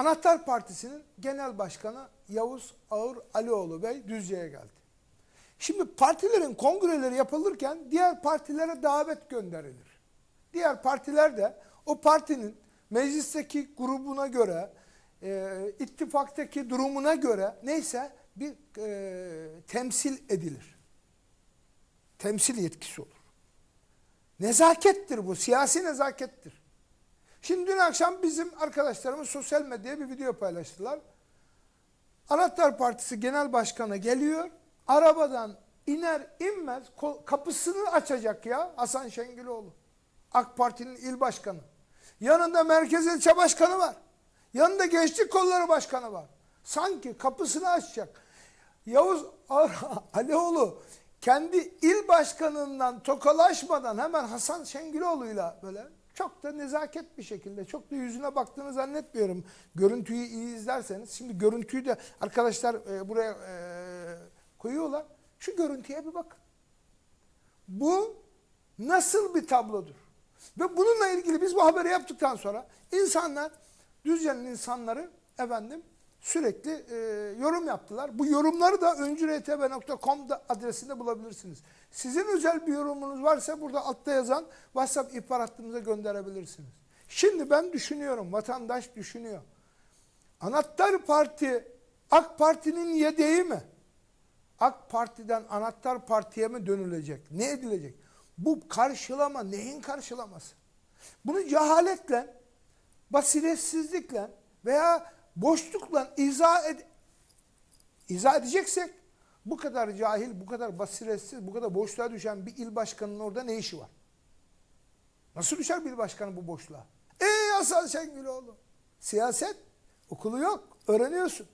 Anahtar Partisi'nin genel başkanı Yavuz Ağır Alioğlu Bey Düzce'ye geldi. Şimdi partilerin kongreleri yapılırken diğer partilere davet gönderilir. Diğer partiler de o partinin meclisteki grubuna göre, e, ittifaktaki durumuna göre neyse bir e, temsil edilir. Temsil yetkisi olur. Nezakettir bu, siyasi nezakettir. Şimdi dün akşam bizim arkadaşlarımız sosyal medyaya bir video paylaştılar. Anahtar Partisi Genel Başkanı geliyor. Arabadan iner inmez kapısını açacak ya Hasan Şengüloğlu. AK Parti'nin il başkanı. Yanında Merkez İlçe Başkanı var. Yanında Gençlik Kolları Başkanı var. Sanki kapısını açacak. Yavuz Alioğlu kendi il başkanından tokalaşmadan hemen Hasan Şengüloğlu'yla böyle çok da nezaket bir şekilde çok da yüzüne baktığını zannetmiyorum. Görüntüyü iyi izlerseniz. Şimdi görüntüyü de arkadaşlar e, buraya e, koyuyorlar. Şu görüntüye bir bakın. Bu nasıl bir tablodur? Ve bununla ilgili biz bu haberi yaptıktan sonra insanlar, Düzce'nin insanları efendim sürekli e, yorum yaptılar. Bu yorumları da öncürtb.com adresinde bulabilirsiniz. Sizin özel bir yorumunuz varsa burada altta yazan WhatsApp ihbar hattımıza gönderebilirsiniz. Şimdi ben düşünüyorum, vatandaş düşünüyor. Anahtar Parti AK Parti'nin yedeği mi? AK Parti'den Anahtar Parti'ye mi dönülecek? Ne edilecek? Bu karşılama neyin karşılaması? Bunu cehaletle, basiretsizlikle veya boşlukla izah, ed izah edeceksek bu kadar cahil, bu kadar basiretsiz, bu kadar boşluğa düşen bir il başkanının orada ne işi var? Nasıl düşer bir başkanı bu boşluğa? Ey Hasan Şengüloğlu! Siyaset okulu yok. Öğreniyorsun.